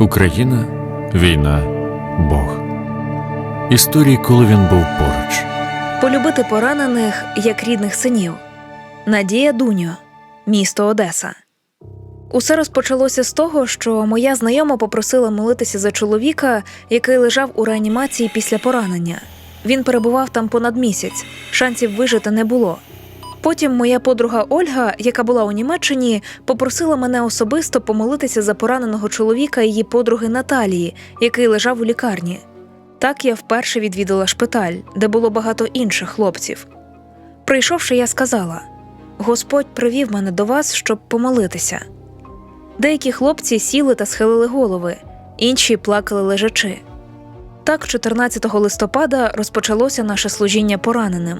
Україна, війна, Бог. Історії, коли він був поруч. Полюбити поранених як рідних синів. Надія Дуньо, місто Одеса. Усе розпочалося з того, що моя знайома попросила молитися за чоловіка, який лежав у реанімації після поранення. Він перебував там понад місяць, шансів вижити не було. Потім моя подруга Ольга, яка була у Німеччині, попросила мене особисто помолитися за пораненого чоловіка її подруги Наталії, який лежав у лікарні. Так я вперше відвідала шпиталь, де було багато інших хлопців. Прийшовши, я сказала: Господь привів мене до вас, щоб помолитися. Деякі хлопці сіли та схилили голови, інші плакали лежачи. Так, 14 листопада розпочалося наше служіння пораненим.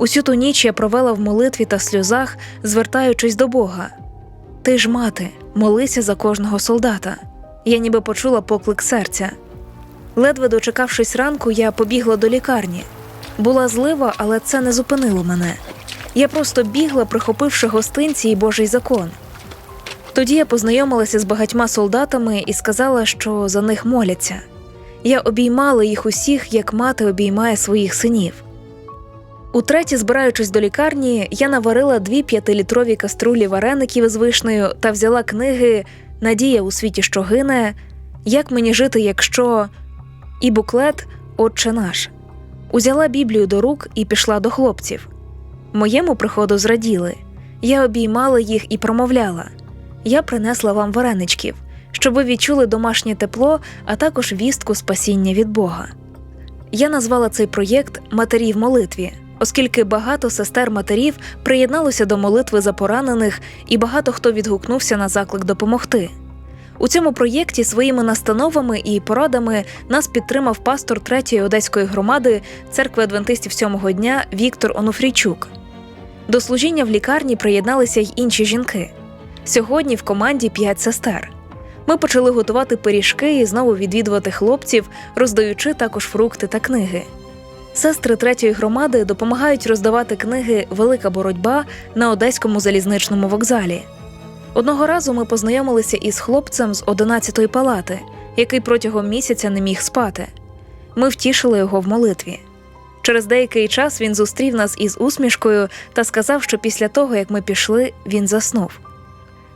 Усю ту ніч я провела в молитві та сльозах, звертаючись до Бога. Ти ж, мати, молися за кожного солдата. Я ніби почула поклик серця. Ледве дочекавшись ранку, я побігла до лікарні. Була злива, але це не зупинило мене. Я просто бігла, прихопивши гостинці і Божий закон. Тоді я познайомилася з багатьма солдатами і сказала, що за них моляться. Я обіймала їх усіх, як мати обіймає своїх синів. Утретє, збираючись до лікарні, я наварила дві п'ятилітрові каструлі вареників з вишнею та взяла книги Надія у світі, що гине, Як мені жити, якщо і буклет Отче наш. Узяла Біблію до рук і пішла до хлопців. Моєму приходу зраділи. Я обіймала їх і промовляла: Я принесла вам вареничків, щоб ви відчули домашнє тепло, а також вістку спасіння від Бога. Я назвала цей проєкт Матері в молитві, оскільки багато сестер матерів приєдналося до молитви за поранених, і багато хто відгукнувся на заклик допомогти. У цьому проєкті своїми настановами і порадами нас підтримав пастор третьої одеської громади церкви адвентистів сьомого дня Віктор Онуфрійчук. До служіння в лікарні приєдналися й інші жінки. Сьогодні в команді п'ять сестер. Ми почали готувати пиріжки і знову відвідувати хлопців, роздаючи також фрукти та книги. Сестри третьої громади допомагають роздавати книги Велика боротьба на одеському залізничному вокзалі. Одного разу ми познайомилися із хлопцем з 11-ї палати, який протягом місяця не міг спати. Ми втішили його в молитві. Через деякий час він зустрів нас із усмішкою та сказав, що після того, як ми пішли, він заснув.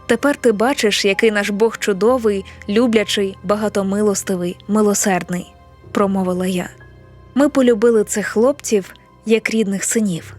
Тепер ти бачиш, який наш Бог чудовий, люблячий, багатомилостивий, милосердний, промовила я. Ми полюбили цих хлопців як рідних синів.